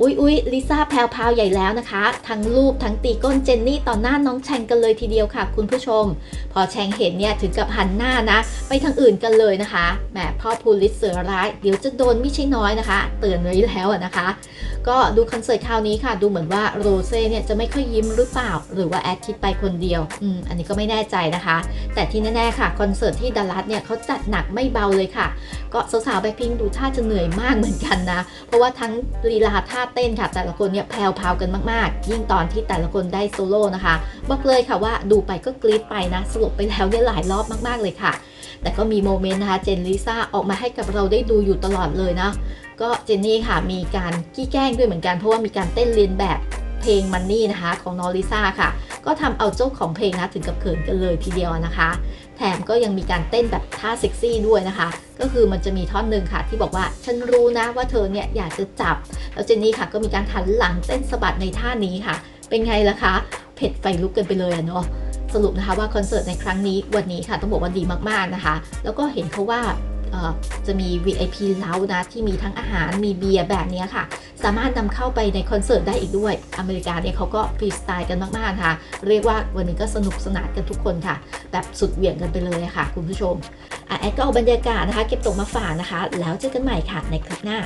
อุ๊ยอุ๊ยลิซ่าแพรวพาวใหญ่แล้วนะคะ ทั้งรูปทั้งตีก้นเจนนี่ต่อหน้าน้องแชงกันเลยทีเดียวค่ะ คุณผู้ชม พอแชงเห็นเนี่ยถึงกับหันหน้านะ ไปทางอื่นกันเลยนะคะแหมพ่อพูลิสเสือร้าย เดี๋ยวจะโดนไม่ใช่น้อยนะคะ เตือนไว้แล้วนะคะ ก็ดูคอนเสิร์ตคราวนี้ค่ะ ดูเหมือนว่าโรเซ่เนี่ยจะไม่ค่อยยิ้มหรือเปล่า หรือว่าแอดคิดไปคนเดียวอืมอันนี้ก็ไม่แน่ใจนะคะ แต่ที่แน่ๆค่ะคอนเสิร์ตที่ดัลลัสเนี่ยเขาจัดหนักไม่เบาเลยค่ะ ก็สาวๆแบ็คพิงดูท่าจะเหนื่อยมากเหมือนกันนะ เพราะว่าทั้งลีลาท่าเต้นค่ะ แต่ละคนเนี่ยแพรวๆกันมากๆ ยิ่งตอนที่แต่ละคนได้โซโล่นะคะ บอกเลยค่ะว่าดูไปก็กรี๊ดไปนะสรุปไปแล้วเนี่ยหลายรอบมากๆเลยค่ะ แต่ก็มีโมเมนต์นะคะเจนลิซ่าออกมาให้กับเราได้ดูอยู่ตลอดเลยนะก็เจนนี่ค่ะมีการกี้แกล้งด้วยเหมือนกันเพราะว่ามีการเต้นเลียนแบบเพลงมันนี่นะคะของนอริซ่าค่ะ ก็ทำเอาเจ้าของเพลงนะถึงกับเขินกันเลยทีเดียวนะคะ แถมก็ยังมีการเต้นแบบท่าเซ็กซี่ด้วยนะคะ ก็คือมันจะมีท่อนหนึ่งค่ะ ที่บอกว่าฉันรู้นะว่าเธอเนี่ยอยากจะจับ แล้วเจนนี่ค่ะก็มีการหันหลังเต้นสะบัดในท่านี้ค่ะ เป็นไงล่ะคะ เผ็ดไฟลุกกันไปเลยอะเนาะสรุปนะคะว่าคอนเสิร์ตในครั้งนี้วันนี้ค่ะต้องบอกว่าดีมากๆนะคะ แล้วก็เห็นเขาว่า จะมี VIP เล้านะที่มีทั้งอาหารมีเบียร์แบบนี้ค่ะ สามารถนำเข้าไปในคอนเสิร์ตได้อีกด้วย อเมริกาเนี่ยเขาก็ฟรีสไตล์กันมากๆค่ะ เรียกว่าวันนี้ก็สนุกสนานกันทุกคนค่ะ แบบสุดเหวี่ยงกันไปเลยค่ะ คุณผู้ชมอแอดก็เอาบรรยากาศนะคะ เก็บตกมาฝากนะคะ แล้วเจอกันใหม่ค่ะในคลิปหน้า